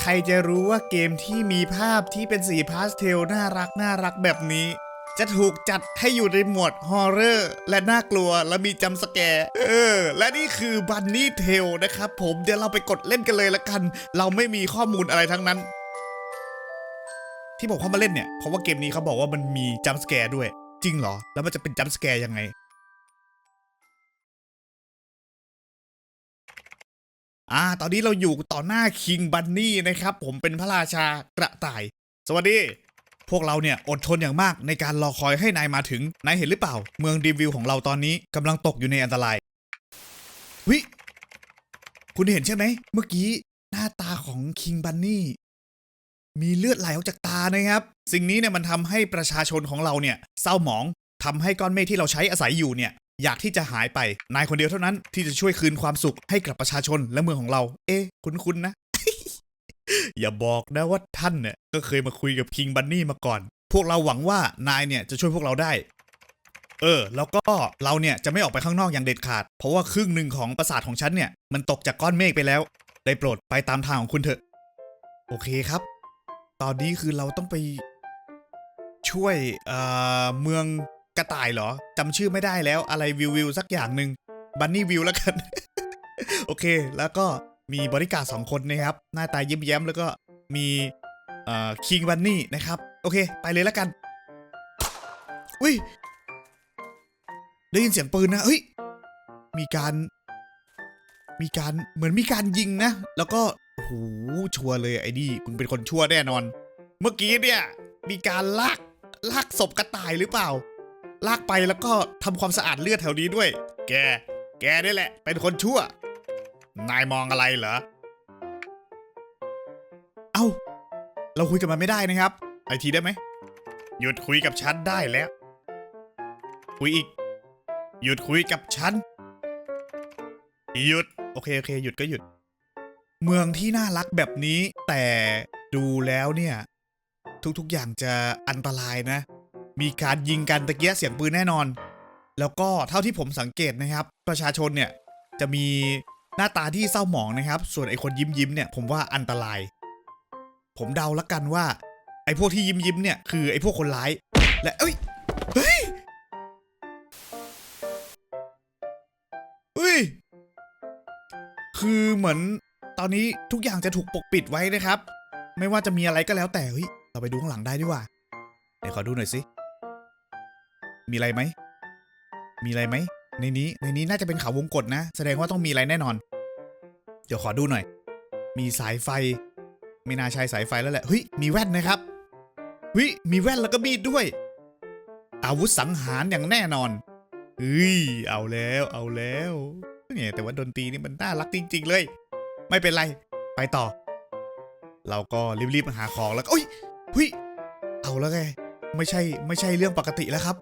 ใครจะรู้ว่าเกมที่มีภาพที่เป็นสีพาสเทลน่ารักน่ารักแบบนี้ จะถูกจัดให้อยู่ในหมวดฮอร์เรอร์และน่ากลัวและมีจัมสแกร์เออ และนี่คือบันนี่เทลนะครับผมเดี๋ยวเราไปกดเล่นกันเลยละกัน เราไม่มีข้อมูลอะไรทั้งนั้น ที่ผมเข้ามาเล่นเนี่ยเพราะว่าเกมนี้เขาบอกว่ามันมีจัมสแกร์ด้วย จริงเหรอ แล้วมันจะเป็นจัมสแกร์ยังไง อ่า ตอนนี้เราอยู่ต่อหน้าคิงบันนี่นะครับ ผมเป็นพระราชากระต่าย สวัสดี พวกเราเนี่ยอดทนอย่างมากในการรอคอยให้นายมาถึง นายเห็นหรือเปล่า เมืองดีวิวของเราตอนนี้กำลังตกอยู่ในอันตรายวิคุณเห็นใช่ไหม เมื่อกี้หน้าตาของคิงบันนี่มีเลือดไหลออกจากตานะครับ สิ่งนี้เนี่ยมันทำให้ประชาชนของเราเนี่ยเศร้าหมองทำให้ก้อนเมฆที่เราใช้อาศัยอยู่เนี่ย อยากที่จะหายไป นายคนเดียวเท่านั้นที่จะช่วยคืนความสุขให้กับประชาชนและเมืองของเรา เอ๊คุ้นๆนะ อย่าบอกนะว่าท่านเนี่ยก็เคยมาคุยกับคิงบันนี่มาก่อน พวกเราหวังว่านายเนี่ยจะช่วยพวกเราได้ เออ แล้วก็เราเนี่ยจะไม่ออกไปข้างนอกอย่างเด็ดขาด เพราะว่าครึ่งหนึ่งของปราสาทของฉันเนี่ยมันตกจากก้อนเมฆไปแล้ว ได้โปรดไปตามทางของคุณเถอะ โอเคครับ ตอนนี้คือเราต้องไปช่วยเอ่อเมือง กระต่ายเหรอจำชื่อไม่ได้แล้วอะไรวิววิวสักอย่างหนึ่งบันนี่วิวแล้วกัน โอเค แล้วก็มีบริการสองคนนะครับ หน้าตายิ้มแย้มแล้วก็มีเอ่อคิงบันนี่นะครับ โอเค ไปเลยแล้วกัน อุ้ยได้ยินเสียงปืนนะเฮ้ย มีการ มีการเหมือนมีการยิงนะ แล้วก็โอ้โหชัวร์เลยไอ้นี่มึงเป็นคนชั่วแน่นอน เมื่อกี้เนี่ย มีการลากลากศพกระต่ายหรือเปล่า ลากไปแล้วก็ทำความสะอาดเลือดแถวนี้ด้วย แก แกนี่แหละ เป็นคนชั่ว นายมองอะไรเหรอ เอ้า เราคุยกันมาไม่ได้นะครับ ไอทีได้ไหม หยุดคุยกับฉันได้แล้ว คุยอีก หยุดคุยกับฉัน หยุด โอเคโอเค หยุดก็หยุด เมืองที่น่ารักแบบนี้ แต่ดูแล้วเนี่ย ทุกๆอย่างจะอันตรายนะ มีการยิงกันตะเกียเสียงปืนแน่นอน แล้วก็เท่าที่ผมสังเกตนะครับ ประชาชนเนี่ยจะมีหน้าตาที่เศร้าหมองนะครับ ส่วนไอ้คนยิ้มยิ้มเนี่ยผมว่าอันตราย ผมเดาละกันว่า ไอ้พวกที่ยิ้มยิ้มเนี่ยคือไอ้พวกคนร้าย และเอ้ยเฮ้ยเฮ้ยคือเหมือนตอนนี้ทุกอย่างจะถูกปกปิดไว้นะครับ ไม่ว่าจะมีอะไรก็แล้วแต่เฮ้ยเราไปดูข้างหลังได้ดีกว่าเดี๋ยวขอดูหน่อยสิ มีอะไรไหม มีอะไรไหม ในนี้ ในนี้น่าจะเป็นเขาวงกฏนะ แสดงว่าต้องมีอะไรแน่นอน เดี๋ยวขอดูหน่อย มีสายไฟ ไม่น่าใช่สายไฟแล้วแหละ เฮ้ย มีแว่นนะครับเฮ้ย มีแว่นแล้วก็มีดด้วย อาวุธสังหารอย่างแน่นอนเฮ้ย เอาแล้ว เอาแล้ว เนี่ยแต่ว่าดนตรีนี่มันน่ารักจริง ๆ เลย ไม่เป็นไร ไปต่อ เราก็รีบๆมาหาของแล้วก็อุ้ยเฮ้ย เอาแล้วไง ไม่ใช่ ไม่ใช่เรื่องปกติแล้วครับ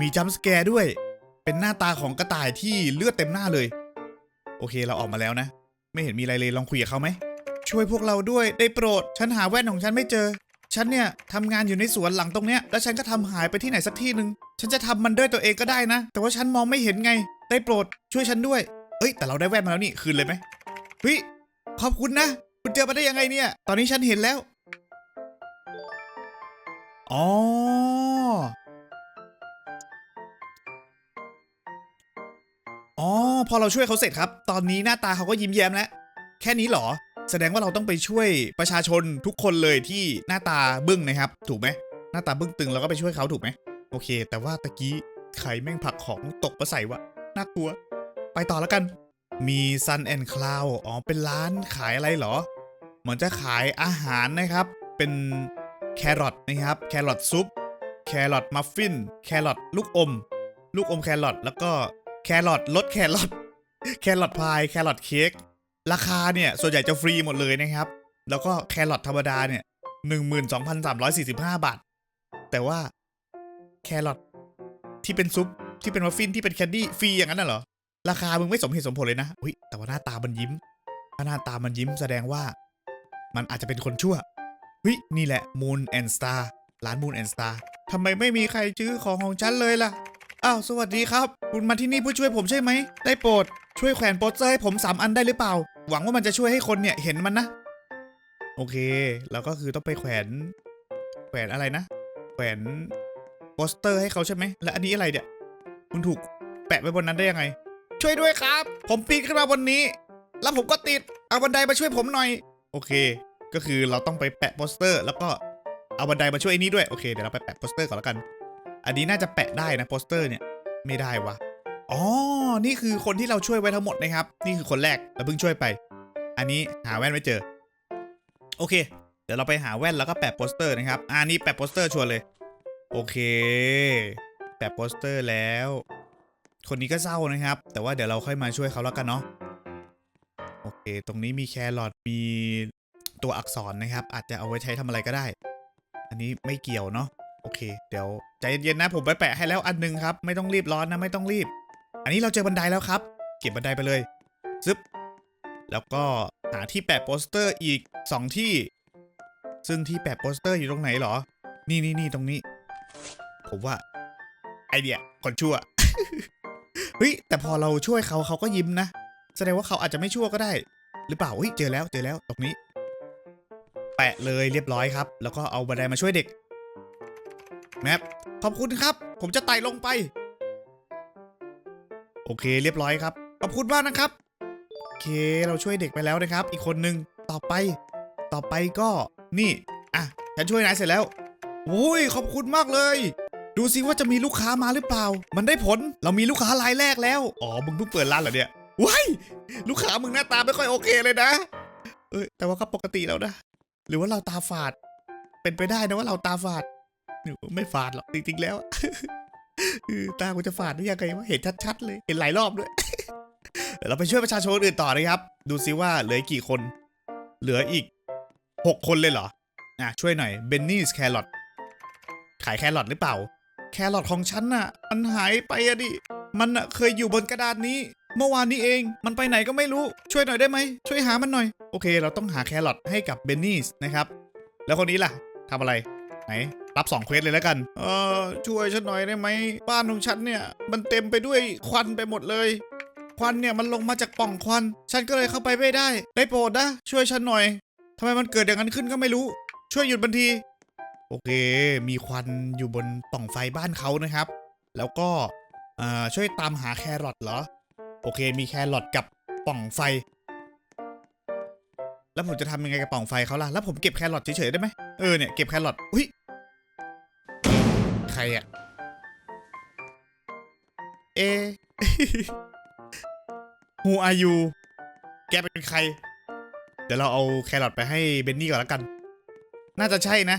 มีจัมป์สแกร์ด้วย เป็นหน้าตาของกระต่ายที่เลือดเต็มหน้าเลย โอเคเราออกมาแล้วนะ ไม่เห็นมีอะไรเลยลองคุยกับเขาไหม ช่วยพวกเราด้วยได้โปรด ฉันหาแว่นของฉันไม่เจอ ฉันเนี่ยทำงานอยู่ในสวนหลังตรงเนี้ย แล้วฉันก็ทำหายไปที่ไหนสักที่หนึ่งฉันจะทำมันด้วยตัวเองก็ได้นะ แต่ว่าฉันมองไม่เห็นไง ได้โปรด ช่วยฉันด้วย เอ้ย แต่เราได้แว่นมาแล้วนี่คืนเลยไหมเฮ้ยขอบคุณนะ คุณเจอมาได้ยังไงเนี่ย ตอนนี้ฉันเห็นแล้วอ๋อ อ๋อพอเราช่วยเขาเสร็จครับ ตอนนี้หน้าตาเขาก็ยิ้มแย้มแล้วแค่นี้เหรอ แสดงว่าเราต้องไปช่วยประชาชนทุกคนเลยที่หน้าตาบึ้งนะครับ ถูกไหมหน้าตาบึ้งตึงเราก็ไปช่วยเขาถูกไหมโอเค แต่ว่าตะกี้ใครแม่งผลักของตกมาใส่วะน่ากลัว ไปต่อแล้วกัน มี Sun and Cloud อ๋อเป็นร้านขายอะไรเหรอ เหมือนจะขายอาหารนะครับ เป็นแครอทนะครับ แครอทซุป แครอทมัฟฟิน แครอทลูกอม ลูกอมแครอทแล้วก็ แครอทรสแครอทแครอทพายแครอทเค้กราคาเนี่ย ส่วนใหญ่จะฟรีหมดเลยนะครับ แล้วก็แครอทธรรมดาเนี่ยหนึ่งหมื่นสองพันสามร้อยสี่สิบห้าบาท แต่ว่าแครอทที่เป็นซุปที่เป็นมัฟฟินที่เป็นแคนดี้ฟรีอย่างนั้นน่ะเหรอ ราคามึงไม่สมเหตุสมผลเลยนะอุ้ยแต่ว่าหน้าตามันยิ้มถ้าหน้าตามันยิ้มแสดงว่า มันอาจจะเป็นคนชั่วเฮ้ยนี่แหละ Moon and Star ร้าน Moon and Star ทำไมไม่มีใครซื้อของของฉันเลยล่ะ อ้าว สวัสดีครับ คุณมาที่นี่เพื่อช่วยผมใช่ไหม ได้โปรด ช่วยแขวนโปสเตอร์ให้ผมสามอันได้หรือเปล่า หวังว่ามันจะช่วยให้คนเนี่ยเห็นมันนะ โอเค แล้วก็คือต้องไปแขวน แขวนอะไรนะ แขวนโปสเตอร์ให้เขาใช่ไหม และอันนี้อะไรเนี่ย คุณถูกแปะไว้บนนั้นได้ยังไง ช่วยด้วยครับ ผมปีนขึ้นมาบนนี้ แล้วผมก็ติด เอาบันไดมาช่วยผมหน่อย โอเค ก็คือเราต้องไปแปะโปสเตอร์ แล้วก็เอาบันไดมาช่วยไอ้นี้ด้วย โอเค เดี๋ยวเราไปแปะโปสเตอร์ก่อนแล้วกัน อันนี้น่าจะแปะได้นะโปสเตอร์เนี่ยไม่ได้วะอ๋อ นี่คือคนที่เราช่วยไว้ทั้งหมดนะครับ นี่คือคนแรกเราเพิ่งช่วยไป อันนี้หาแว่นไม่เจอ โอเค เดี๋ยวเราไปหาแว่นแล้วก็แปะโปสเตอร์นะครับอ่านี่แปะโปสเตอร์ชัวร์เลย โอเค แปะโปสเตอร์แล้ว คนนี้ก็เศร้านะครับ แต่ว่าเดี๋ยวเราค่อยมาช่วยเขาแล้วกันเนาะโอเค ตรงนี้มีแครอทมีตัวอักษรนะครับ อาจจะเอาไว้ใช้ทำอะไรก็ได้ อันนี้ไม่เกี่ยวเนาะ โอเค เดี๋ยวใจเย็นๆนะผมไปแปะให้แล้วอันหนึงครับ ไม่ต้องรีบร้อนนะไม่ต้องรีบ อันนี้เราเจอบันไดแล้วครับ เก็บบันไดไปเลยซึบแล้วก็หาที่แปะโปสเตอร์อีก 2 ที่ ซึ่งที่แปะโปสเตอร์อยู่ตรงไหนเหรอ นี่นี่นี่ตรงนี้ ผมว่า ไอเดียคนชั่วเฮ้ยแต่พอเราช่วยเขาเขาก็ยิ้มนะ แสดงว่าเขาอาจจะไม่ชั่วก็ได้ หรือเปล่าเฮ้ยเจอแล้วเจอแล้วตรงนี้ แปะเลยเรียบร้อยครับ แล้วก็เอาบันไดมาช่วยเด็ก แมปขอบคุณครับ ผมจะไต่ลงไป โอเคเรียบร้อยครับ ขอบคุณมากนะครับ โอเคเราช่วยเด็กไปแล้วนะครับ อีกคนนึงต่อไป ต่อไปก็นี่อะฉันช่วยนายเสร็จแล้วโอ้ยขอบคุณมากเลย ดูสิว่าจะมีลูกค้ามาหรือเปล่า มันได้ผลเรามีลูกค้ารายแรกแล้วอ๋อมึงเพิ่งเปิดร้านเหรอเนี่ยว้ายลูกค้ามึงหน้าตาไม่ค่อยโอเคเลยนะ เอ้ยแต่ว่าก็ปกติแล้วนะ หรือว่าเราตาฝาด เป็นไปได้นะว่าเราตาฝาด หนูไม่ฝาดหรอกจริงๆแล้วตากูจะฝาดได้ยังไงวะเห็นชัดๆเลยเห็นหลายรอบด้วยเดี๋ยวเราไปช่วยประชาชนอื่นต่อนะครับ ดูซิว่าเหลือกี่คน เหลืออีก 6 คนเลยเหรออะช่วยหน่อยเบนนี่สแครอทขายแครอทหรือเปล่า แครอทของฉันน่ะ มันหายไปอะดิ มันน่ะเคยอยู่บนกระดานนี้ เมื่อวานนี้เอง มันไปไหนก็ไม่รู้ ช่วยหน่อยได้ไหม ช่วยหามันหน่อย โอเค เราต้องหาแครอทให้กับเบนนี่นะครับ แล้วคนนี้ล่ะทำอะไร ไหน รับสองเควสเลยแล้วกัน เออช่วยฉันหน่อยได้ไหมบ้านของฉันเนี่ยมันเต็มไปด้วยควันไปหมดเลย ควันเนี่ยมันลงมาจากปล่องควัน ฉันก็เลยเข้าไปไม่ได้ ได้โปรดนะช่วยฉันหน่อยทำไมมันเกิดอย่างนั้นขึ้นก็ไม่รู้ ช่วยหยุดบันทีโอเค มีควันอยู่บนปล่องไฟบ้านเขานะครับ แล้วก็อ่อช่วยตามหาแครอทเหรอ โอเค มีแครอทกับปล่องไฟ แล้วผมจะทำยังไงกับปล่องไฟเขาล่ะ แล้วผมเก็บแครอทเฉยๆได้ไหมเออเนี่ยเก็บแครอท อุ้ย ใครอะเอะ Who are you แกเป็นใคร เดี๋ยวเราเอาแครอทไปให้เบนนี่ก่อนแล้วกัน น่าจะใช่นะ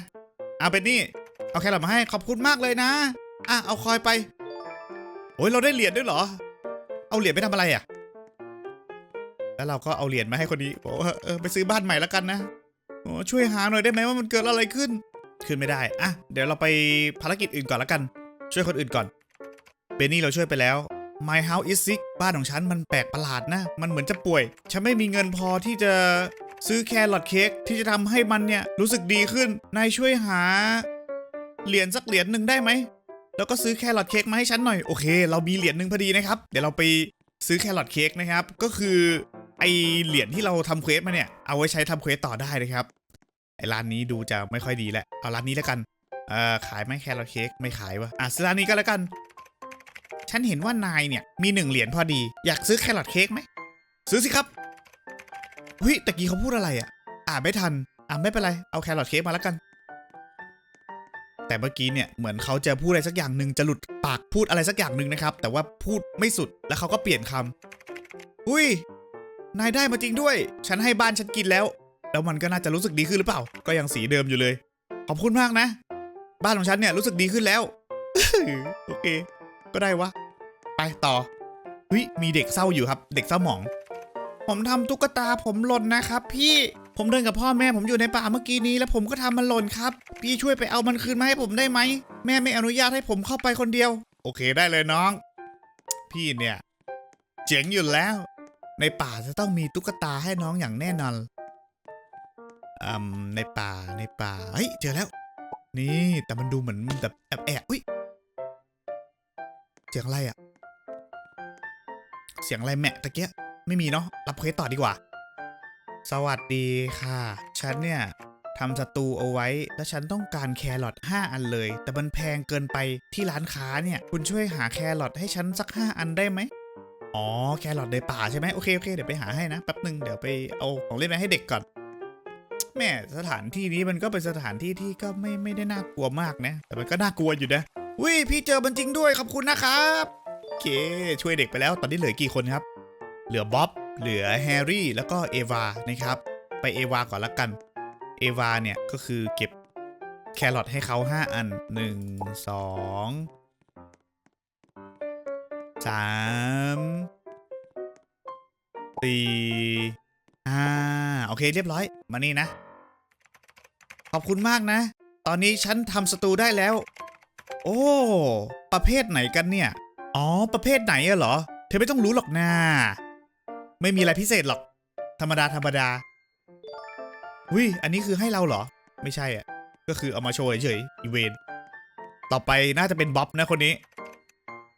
เอาเบนนี่ เอาแครอทมาให้ขอบคุณมากเลยนะ อะ เอาคอยไป โอ้ยเราได้เหรียญด้วยเหรอ เอาเหรียญไปทำอะไรอะ แล้วเราก็เอาเหรียญมาให้คนนี้บอกว่าเออไปซื้อบ้านใหม่แล้วกันนะโอ้ช่วยหาหน่อยได้ไหมว่ามันเกิดอะไรขึ้น ขึ้นไม่ได้อะเดี๋ยวเราไปภารกิจอื่นก่อนล้วกัน ช่วยคนอื่นก่อนเบนนี่เราช่วยไปแล้ว My house is sick บ้านของฉันมันแปลกประหลาดนะ มันเหมือนจะป่วย ฉันไม่มีเงินพอที่จะซื้อแครอทเค้กที่จะทำให้มันเนี่ยรู้สึกดีขึ้น นายช่วยหา เหรียญสักเหรียญหนึ่งได้ไหม แล้วก็ซื้อแครอทเค้กมาให้ฉันหน่อย โอเค เรามีเหรียญหนึ่งพอดีนะครับ เดี๋ยวเราไปซื้อแครอทเค้กนะครับ ก็คือไอเหรียญที่เราทำเควสมาเนี่ย เอาไว้ใช้ทำเควสต่อได้นะครับ ไอร้านนี้ดูจะไม่ค่อยดีแหละ เอาร้านนี้แล้วกัน เอ่อขายไหมแครอทเค้กไม่ขายวะอะซื้อร้านนี้ก็แล้วกัน ฉันเห็นว่านายเนี่ยมีหนึ่งเหรียญพอดี อยากซื้อแครอทเค้กไหม ซื้อสิครับเฮ้ยตะกี้เขาพูดอะไรอะ อ่านไม่ทัน อ่าไม่เป็นไร เอาแครอทเค้กมาแล้วกัน แต่เมื่อกี้เนี่ยเหมือนเขาจะพูดอะไรสักอย่างหนึ่งจะหลุดปากพูดอะไรสักอย่างหนึ่งนะครับ แต่ว่าพูดไม่สุดแล้วเขาก็เปลี่ยนคำอุ้ย นายได้มาจริงด้วย ฉันให้บ้านฉันกินแล้ว แล้วมันก็น่าจะรู้สึกดีขึ้นหรือเปล่า ก็ยังสีเดิมอยู่เลย ขอบคุณมากนะ บ้านของฉันเนี่ยรู้สึกดีขึ้นแล้ว โอเค ก็ได้วะ ไปต่อเฮ้ยมีเด็กเศร้าอยู่ครับ เด็กเศร้าหมอง ผมทำตุ๊กตาผมหล่นนะครับ พี่ผมเดินกับพ่อแม่ผมอยู่ในป่าเมื่อกี้นี้แล้วผมก็ทำมันหล่นครับ พี่ช่วยไปเอามันคืนมาให้ผมได้ไหม แม่ไม่อนุญาตให้ผมเข้าไปคนเดียว โอเคได้เลยน้อง พี่เนี่ย เจ๋งอยู่แล้ว ในป่าจะต้องมีตุ๊กตาให้น้องอย่างแน่นอน อืมในป่าในป่าเฮ้ยเจอแล้ว นี่แต่มันดูเหมือนแบบแอบแอบอุ้ยเสียงอะไรอะเสียงอะไรแมะตะเกียไม่มีเนาะรับเควสต่อดีกว่า สวัสดีค่ะ ฉันเนี่ยทำสตูเอาไว้ แล้วฉันต้องการแครอท5 อันเลย แต่มันแพงเกินไปที่ร้านค้าเนี่ย คุณช่วยหาแครอทให้ฉันสัก 5 อันได้ไหมอ๋อ แครอทในป่าใช่ไหมโอเคโอเคเดี๋ยวไปหาให้นะแป๊บหนึ่งเดี๋ยวไปเอาของเล่นมาให้เด็กก่อน แม่สถานที่นี้มันก็เป็นสถานที่ที่ก็ไม่ไม่ได้น่ากลัวมากนะ แต่มันก็น่ากลัวอยู่นะวิพี่เจอมันจริงด้วยขอบคุณนะครับโอเค ช่วยเด็กไปแล้วตอนนี้เหลือกี่คนครับ เหลือบ๊อบเหลือแฮร์รี่แล้วก็เอวานะครับ ไปเอวาก่อนละกัน เอวาเนี่ยก็คือเก็บแครอทให้เขา5 อัน 1 2 3 4 5โอเคเรียบร้อย มานี่นะ ขอบคุณมากนะ ตอนนี้ฉันทำสตูได้แล้ว โอ้ ประเภทไหนกันเนี่ย อ๋อ ประเภทไหนอะเหรอ เธอไม่ต้องรู้หรอกนาไม่มีอะไรพิเศษหรอก ธรรมดาธรรมดาวิอันนี้คือให้เราเหรอ ไม่ใช่อะ ก็คือเอามาโชว์เฉยๆอีเวนต์ต่อไปน่าจะเป็นบ๊อบนะคนนี้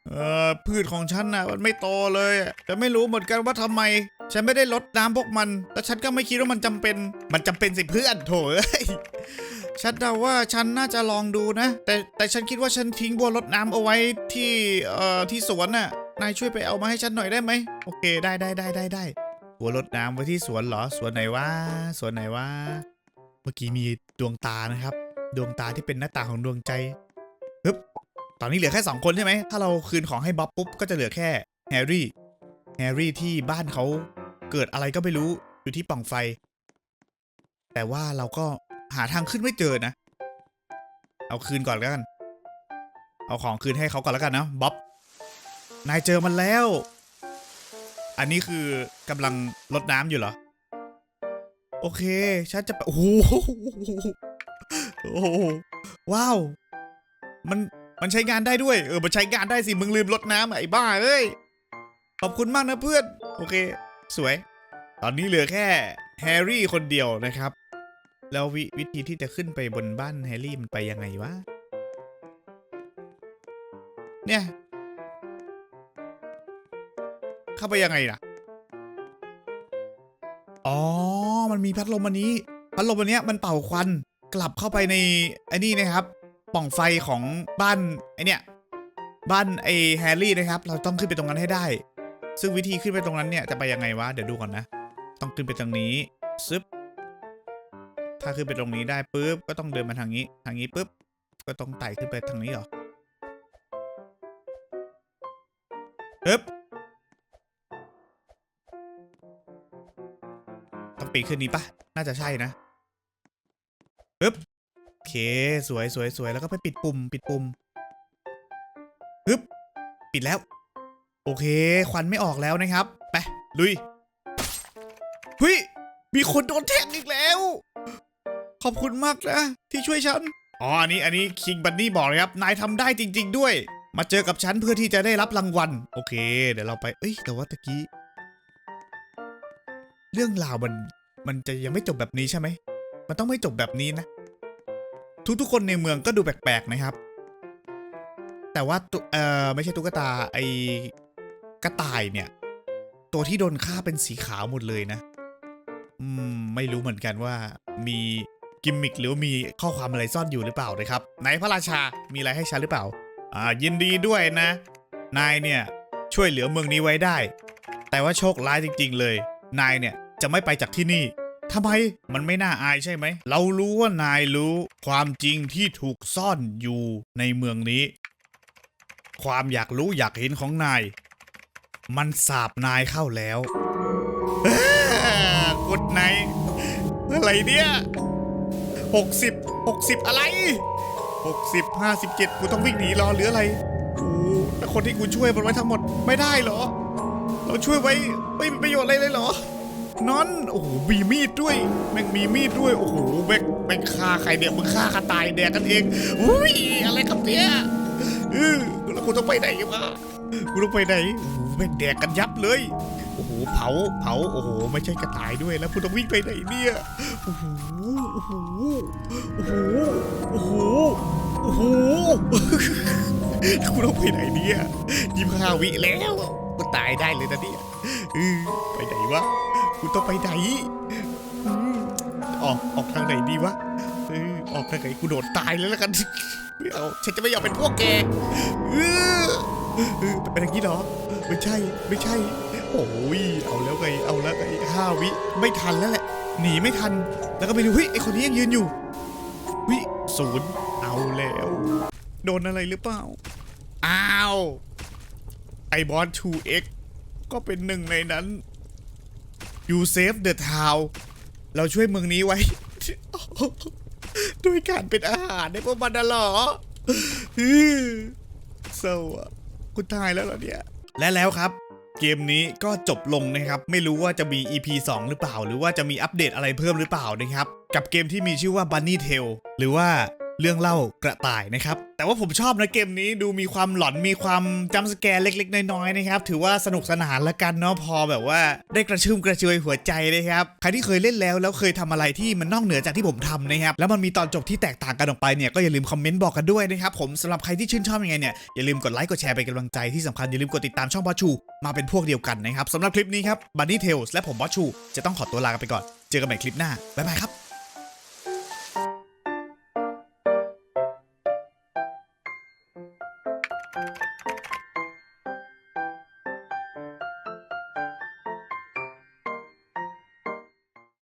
เออพืชของฉันนะมันไม่โตเลยอะไม่รู้เหมือนกันว่าทำไม ฉันไม่ได้ลดน้ำพวกมัน แล้วฉันก็ไม่คิดว่ามันจำเป็น มันจำเป็นสิเพื่อนโถเอ้ยฉันเดาว่าฉันน่าจะลองดูนะ แต่แต่ฉันคิดว่าฉันทิ้งบัวรดน้ำเอาไว้ที่เอ่อที่สวนน่ะ นายช่วยไปเอามาให้ฉันหน่อยได้ไหม โอเคได้ได้ได้ได้ได้บัวรดน้ำไว้ที่สวนเหรอ สวนไหนวะ สวนไหนวะ เมื่อกี้มีดวงตานะครับ ดวงตาที่เป็นหน้าตาของดวงใจฮึบตอนนี้เหลือแค่สองคนใช่ไหม ถ้าเราคืนของให้บ๊อบปุ๊บก็จะเหลือแค่แฮร์รี่ แฮร์รี่ที่บ้านเขา เกิดอะไรก็ไม่รู้อยู่ที่ป่องไฟ แต่ว่าเราก็หาทางขึ้นไม่เจอนะ เอาคืนก่อนแล้วกัน เอาของคืนให้เขาก่อนแล้วกันนะบ๊อบนายเจอมันแล้ว อันนี้คือกำลังลดน้ำอยู่เหรอ โอเค ฉันจะไปโอ้โหโอ้โหว้าว มันมันใช้งานได้ด้วย เออ มันใช้งานได้สิ มึงลืมลดน้ำไอ้บ้าเอ้ย ขอบคุณมากนะเพื่อน โอเค สวย ตอนนี้เหลือแค่แฮร์รี่คนเดียวนะครับ แล้วววิธีที่จะขึ้นไปบนบ้านแฮร์รี่มันไปยังไงวะ เนี่ย เข้าไปยังไงล่ะ อ๋อ มันมีพัดลมอันนี้ พัดลมอันเนี้ยมันเป่าควัน กลับเข้าไปในไอ้นี่นะครับปล่องไฟของบ้านไอเนี่ยบ้านไอแฮร์รี่นะครับ เราต้องขึ้นไปตรงนั้นให้ได้ ซึ่งวิธีขึ้นไปตรงนั้นเนี่ยจะไปยังไงวะเดี๋ยวดูก่อนนะ ต้องขึ้นไปตรงนี้ซึบถ้าขึ้นไปตรงนี้ได้ปุ๊บก็ต้องเดินมาทางนี้ ทางนี้ปุ๊บก็ต้องไต่ขึ้นไปทางนี้หรอปึ๊บต้องปีนขึ้นนี้ปะน่าจะใช่นะปึ๊บโอเคสวยสวยสวยแล้วก็ไปปิดปุ่ม ปิดปุ่มปึ๊บปิดแล้ว โอเค ควันไม่ออกแล้วนะครับ ไป ลุยเฮ้ยมีคนโดนแทงอีกแล้ว ขอบคุณมากนะ ที่ช่วยฉัน อ๋อ อันนี้ อันนี้คิงบันนี่บอกเลยครับ นายทำได้จริง ๆ ด้วย มาเจอกับฉันเพื่อที่จะได้รับรางวัล โอเค เดี๋ยวเราไป เอ้ย แต่ว่าตะกี้ เรื่องราวมัน มันจะยังไม่จบแบบนี้ใช่ไหม มันต้องไม่จบแบบนี้นะ ทุกๆคนในเมืองก็ดูแปลกๆนะครับ แต่ว่าตุเออไม่ใช่ตุ๊กตา ไอ กระต่ายเนี่ย ตัวที่โดนฆ่าเป็นสีขาวหมดเลยนะ อืม ไม่รู้เหมือนกันว่ามีกิมมิคหรือมีข้อความอะไรซ่อนอยู่หรือเปล่านะครับไหนพระราชามีอะไรให้ฉันหรือเปล่า อ่า ยินดีด้วยนะ นายเนี่ยช่วยเหลือเมืองนี้ไว้ได้ แต่ว่าโชคร้ายจริง ๆ เลย นายเนี่ยจะไม่ไปจากที่นี่ทำไมมันไม่น่าอายใช่ไหม เรารู้ว่านายรู้ความจริงที่ถูกซ่อนอยู่ในเมืองนี้ ความอยากรู้อยากเห็นของนาย มันสาบนายเข้าแล้วกดไหนอะไรเนี่ยหกสิบหกสิบอะไรหกสิบห้าสิบเจ็ดกูต้องวิ่งหนีรอหรืออะไรโอ้แล้วคนที่กูช่วยมันไว้ทั้งหมดไม่ได้เหรอ เราช่วยไว้ไม่มีประโยชน์อะไรเลยเหรอนอนโอ้โหมีมีดด้วย แม่งมีมีดด้วย โอ้โหแม่งแม่งฆ่าใครเนี่ยมึงฆ่าข้าตายแดกกันเองอุ้ยอะไรครับเนี่ยเออแล้วกูต้องไปไหนวะกูต้องไปไหนโอ้โห แม่งแดกกันยับเลย โอ้โห เผา เผา โอ้โห ไม่ใช่กระต่ายด้วย แล้วกูต้องวิ่งไปไหนเนี่ย โอ้โห โอ้โห โอ้โห โอ้โห โอ้โหกูต้องไปไหนเนี่ยยี่ห้าวิแล้วกูตายได้เลยนะเนี่ยอไปไหนวะกูต้องไปไหนอออกออกทางไหนดีวะออกทางไหนกูโดดตายเลยแล้วกันไม่เอาฉันจะไม่อยอมเป็นพวกแก ออเออเป็นอย่างนี้เหรอ ไม่ใช่ ไม่ใช่ โอ้ย เอาแล้วไง เอาแล้วไงห้าวิ ไม่ทันแล้วแหละ หนีไม่ทัน แล้วก็ไม่รู้เฮ้ยไอคนนี้ยังยืนอยู่วิศูนย์เอาแล้ว โดนอะไรหรือเปล่า อ้าว ไอบอส 2x ก็เป็นหนึ่งในนั้น You save the town เราช่วยเมืองนี้ไว้ ด้วยการเป็นอาหารในพวกมันน่ะเหรอฮือเศร้าอะ คุณทายแล้วเหรอเนี่ยและแล้วครับ เกมนี้ก็จบลงนะครับ ไม่รู้ว่าจะมี EP 2 หรือเปล่า หรือว่าจะมีอัปเดตอะไรเพิ่มหรือเปล่านะครับ กับเกมที่มีชื่อว่า Bunny Tail หรือว่า เรื่องเล่ากระต่ายนะครับ แต่ว่าผมชอบนะเกมนี้ดูมีความหลอนมีความจัมป์สแกร์เล็ก ๆ น้อยๆนะครับ ถือว่าสนุกสนานละกันเนาะพอแบบว่าได้กระชุ่มกระชวยหัวใจนะครับ ใครที่เคยเล่นแล้วแล้วเคยทำอะไรที่มันนอกเหนือจากที่ผมทำนะครับ แล้วมันมีตอนจบที่แตกต่างกันออกไปเนี่ยก็อย่าลืมคอมเมนต์บอกกันด้วยนะครับผมสำหรับใครที่ชื่นชอบยังไงเนี่ยอย่าลืมกดไลค์กดแชร์เป็นกำลังใจที่สำคัญอย่าลืมกดติดตามช่องบอชูมาเป็นพวกเดียวกันนะครับสำหรับคลิปนี้ครับบันนี่เทลและผมบอชูจะต้องขอตัวลาไปก่อน เจอกันใหม่คลิปหน้าบ๊ายบายครับ